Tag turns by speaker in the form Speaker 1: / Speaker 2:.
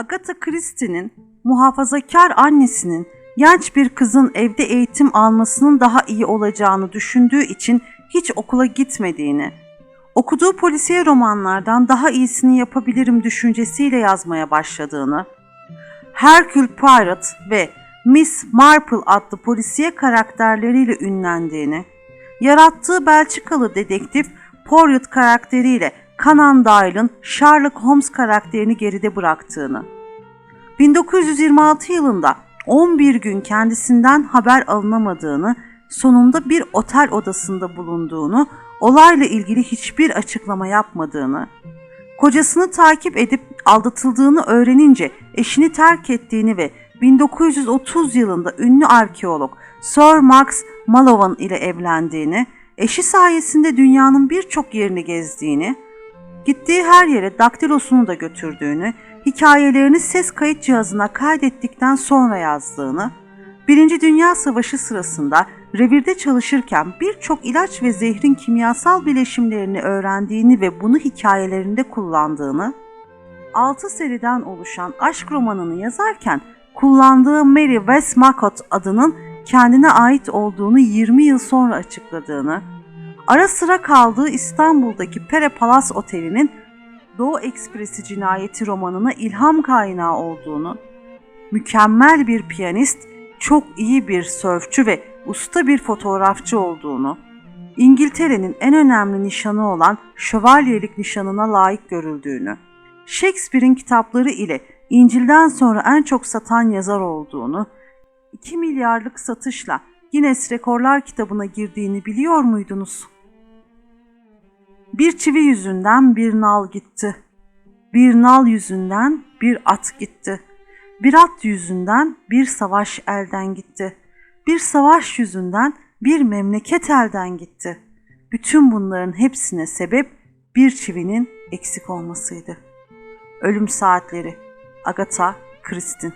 Speaker 1: Agatha Christie'nin muhafazakar annesinin genç bir kızın evde eğitim almasının daha iyi olacağını düşündüğü için hiç okula gitmediğini, okuduğu polisiye romanlardan daha iyisini yapabilirim düşüncesiyle yazmaya başladığını, Hercule Poirot ve Miss Marple adlı polisiye karakterleriyle ünlendiğini, yarattığı Belçikalı dedektif Poirot karakteriyle Conan Doyle'ın Sherlock Holmes karakterini geride bıraktığını, 1926 yılında 11 gün kendisinden haber alınamadığını, sonunda bir otel odasında bulunduğunu, olayla ilgili hiçbir açıklama yapmadığını, kocasını takip edip aldatıldığını öğrenince eşini terk ettiğini ve 1930 yılında ünlü arkeolog Sir Max Mallowan ile evlendiğini, eşi sayesinde dünyanın birçok yerini gezdiğini, gittiği her yere daktilosunu da götürdüğünü, hikayelerini ses kayıt cihazına kaydettikten sonra yazdığını, Birinci Dünya Savaşı sırasında revirde çalışırken birçok ilaç ve zehrin kimyasal bileşimlerini öğrendiğini ve bunu hikayelerinde kullandığını, 6 seriden oluşan aşk romanını yazarken kullandığı Mary Westmacott adının kendine ait olduğunu 20 yıl sonra açıkladığını, ara sıra kaldığı İstanbul'daki Pere Palas Oteli'nin Doğu Ekspresi cinayeti romanına ilham kaynağı olduğunu, mükemmel bir piyanist, çok iyi bir sörfçü ve usta bir fotoğrafçı olduğunu, İngiltere'nin en önemli nişanı olan şövalyelik nişanına layık görüldüğünü, Shakespeare'in kitapları ile İncil'den sonra en çok satan yazar olduğunu, 2 milyarlık satışla Guinness Rekorlar kitabına girdiğini biliyor muydunuz? Bir çivi yüzünden bir nal gitti. Bir nal yüzünden bir at gitti. Bir at yüzünden bir savaş elden gitti. Bir savaş yüzünden bir memleket elden gitti. Bütün bunların hepsine sebep bir çivinin eksik olmasıydı. Ölüm Saatleri Agatha Christie